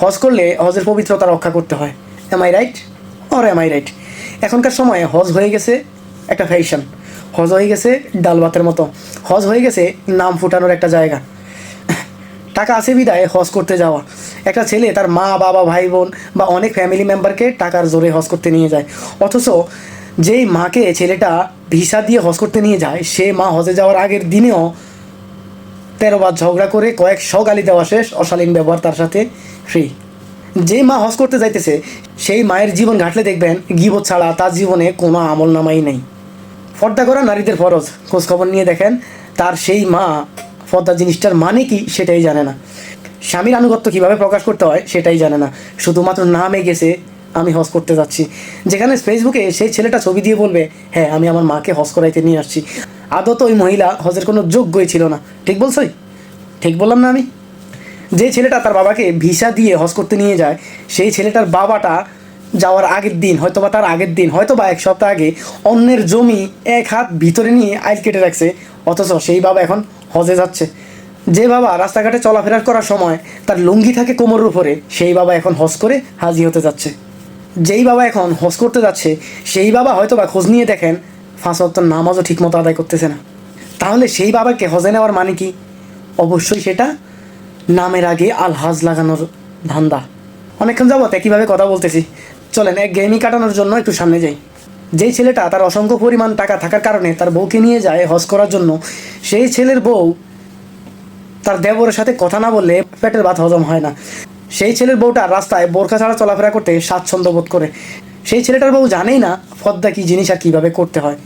হজ করলে হজের পবিত্রতা রক্ষা করতে হয়। Am I right or am I right এখনকার সময়ে হজ হয়ে গেছে একটা ফ্যাশন হজ হয়ে গেছে ডাল ভাতের মতো। হজ হয়ে গেছে নাম ফুটানোর একটা জায়গা। টাকা আছে বিদায়, হজ করতে যাওয়া। একটা ছেলে তার মা, বাবা, ভাই, বোন বা অনেক ফ্যামিলি মেম্বারকে টাকার জোরে হজ করতে নিয়ে যায়। অথচ যেই মাকে ছেলেটা ভিসা দিয়ে হজ করতে নিয়ে যায়, সে মা হজে যাওয়ার আগের দিনেও তেরো বার ঝগড়া করে কয়েকশো গালি দেওয়া শেষ। অশালীন ব্যবহার তার সাথে। ফ্রি। যে মা হজ করতে যাইতেছে, সেই মায়ের জীবন ঘাটলে দেখবেন গিবত ছাড়া তার জীবনে কোনো আমল নামাই নেই। পর্দা করা নারীদের ফরজ, খোঁজখবর নিয়ে দেখেন, তার সেই মা পর্দা জিনিসটার মানে কি সেটাই জানে না। স্বামীর আনুগত্য কীভাবে প্রকাশ করতে হয় সেটাই জানে না। শুধুমাত্র নামে গেছে, আমি হজ করতে যাচ্ছি। যেখানে ফেসবুকে সেই ছেলেটা ছবি দিয়ে বলবে হ্যাঁ আমি আমার মাকে হজ করাইতে নিয়ে আসছি। আদত ওই মহিলা হজের কোনো যোগ্যই ছিল না। ঠিক বলছই? ঠিক বললাম না আমি? যে ছেলেটা তার বাবাকে ভিসা দিয়ে হজ করতে নিয়ে যায়, সেই ছেলেটার বাবাটা যাওয়ার আগের দিন হয়তো বা তার আগের দিন হয়তো বা এক সপ্তাহ আগে অন্যের জমি এক হাত ভিতরে নিয়ে আইল কেটে রাখছে, অথচ সেই বাবা এখন হজে যাচ্ছে। যে বাবা রাস্তাঘাটে চলাফেরা করার সময় তার লুঙ্গি থাকে কোমরের উপরে, সেই বাবা এখন হজ করে হাজি হতে যাচ্ছে। যেই বাবা এখন হজ করতে যাচ্ছে, সেই বাবা হয়তো বা খোঁজ নিয়ে দেখেন ফাঁস নামাজও ঠিকমতো আদায় করতেছে না। তাহলে সেই বাবাকে হজে নেওয়ার মানে কি? অবশ্যই সেটা নামের আগে আলহাজ লাগানোর ধান্দা। অনেকক্ষণ যাবত একইভাবে কথা বলতেছি। চলেন, এক গেমি কাটানোর জন্য একটু সামনে যাই। যেই ছেলেটা তার অসংখ্য পরিমাণ টাকা থাকার কারণে তার বউকে নিয়ে যায় হজ করার জন্য, সেই ছেলের বউ তার দেবরের সাথে কথা না বললে পেটের ভাত হজম হয় না। সেই ছেলের বউটা রাস্তায় বোরখা ছাড়া চলাফেরা করতে স্বাচ্ছন্দ্য বোধ করে। সেই ছেলেটার বউ জানেই না পদ্মা কী জিনিস আর কীভাবে করতে হয়।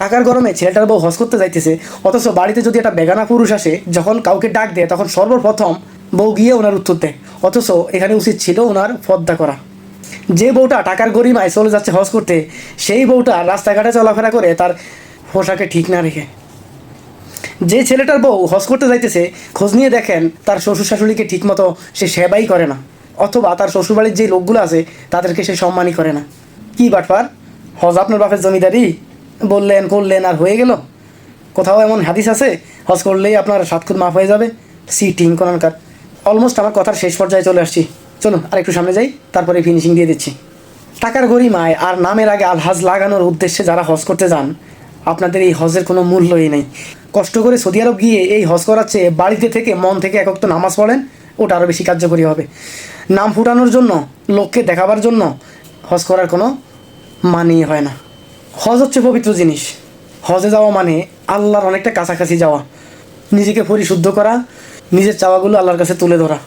টাকার গরমে ছেলেটার বউ হজ করতে যাইতেছে, অথচ বাড়িতে যদি একটা বেগানা পুরুষ আসে, যখন কাউকে ডাক দেয়, তখন সর্বপ্রথম বউ গিয়ে ওনার উত্তর দেয়। অথচ এখানে উচিত ছিল ওনার পদ্মা করা। যে বউটা টাকার গরিমায় চলে যাচ্ছে হজ করতে, সেই বউটা রাস্তাঘাটে চলাফেরা করে তার পোশাকে ঠিক না রেখে। যে ছেলেটার বউ হজ করতে যাইতেছে, খোঁজ নিয়ে দেখেন তার শ্বশুর শাশুড়িকে ঠিকমতো সে সেবাই করে না, অথবা তার শ্বশুরবাড়ির যে লোকগুলো আছে, তাদেরকে সে সম্মানই করে না। কি বাটপার হজ আপনার বাপের জমিদারি? বললেন, করলেন, আর হয়ে গেল। কোথাও এমন হাদিস আছে, হজ করলেই আপনার সাতক্ষুদ মাফ হয়ে যাবে। সিটিং কোনকার অলমোস্ট আমার কথার শেষ পর্যায়ে চলে আসছি। চলুন আর একটু সামনে যাই, তারপরে ফিনিশিং দিয়ে দিচ্ছি। টাকার গরিমায় আর নামের আগে আলহাজ লাগানোর উদ্দেশ্যে যারা হজ করতে যান, আপনাদের এই হজের কোনো মূল্যই নেই। কষ্ট করে সৌদি আরব গিয়ে এই হজ করার চেয়ে বাড়িতে থেকে মন থেকে একক তো নামাজ পড়েন, ওটা আরও বেশি কার্যকরী হবে। নাম ফুটানোর জন্য, লোককে দেখাবার জন্য হজ করার কোনো মানেই হয় না। হজ হচ্ছে পবিত্র জিনিস। হজে যাওয়া মানে আল্লাহর অনেকটা কাছাকাছি যাওয়া। নিজেকে পরিশুদ্ধ করা, নিজের চাওয়াগুলো আল্লাহর কাছে তুলে ধরা।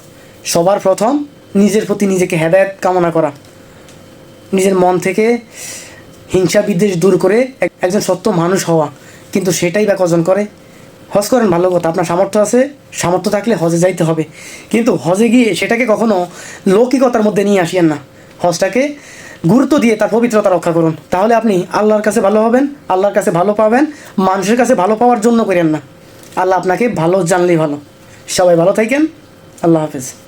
সবার প্রথম নিজের প্রতি নিজেকে হেদায়ত কামনা করা। নিজের মন থেকে হিংসা বিদ্বেষ দূর করে এক- একজন সত্য মানুষ হওয়া। কিন্তু সেটাই বা কজন করে? হজ করেন ভালো কথা, আপনার সামর্থ্য আছে, সামর্থ্য থাকলে হজে যাইতে হবে। কিন্তু হজে গিয়ে সেটাকে কখনো লৌকিকতার মধ্যে নিয়ে আসিয়েন না। হজটাকে গুরুত্ব দিয়ে তার পবিত্রতা রক্ষা করুন। তাহলে আপনি আল্লাহর কাছে ভালো হবেন, আল্লাহর কাছে ভালো পাবেন, মানুষের কাছে ভালো পাওয়ার জন্য করেন না। আল্লাহ আপনাকে ভালো জানলেই ভালো। সবাই ভালো থাকেন। আল্লাহ হাফেজ।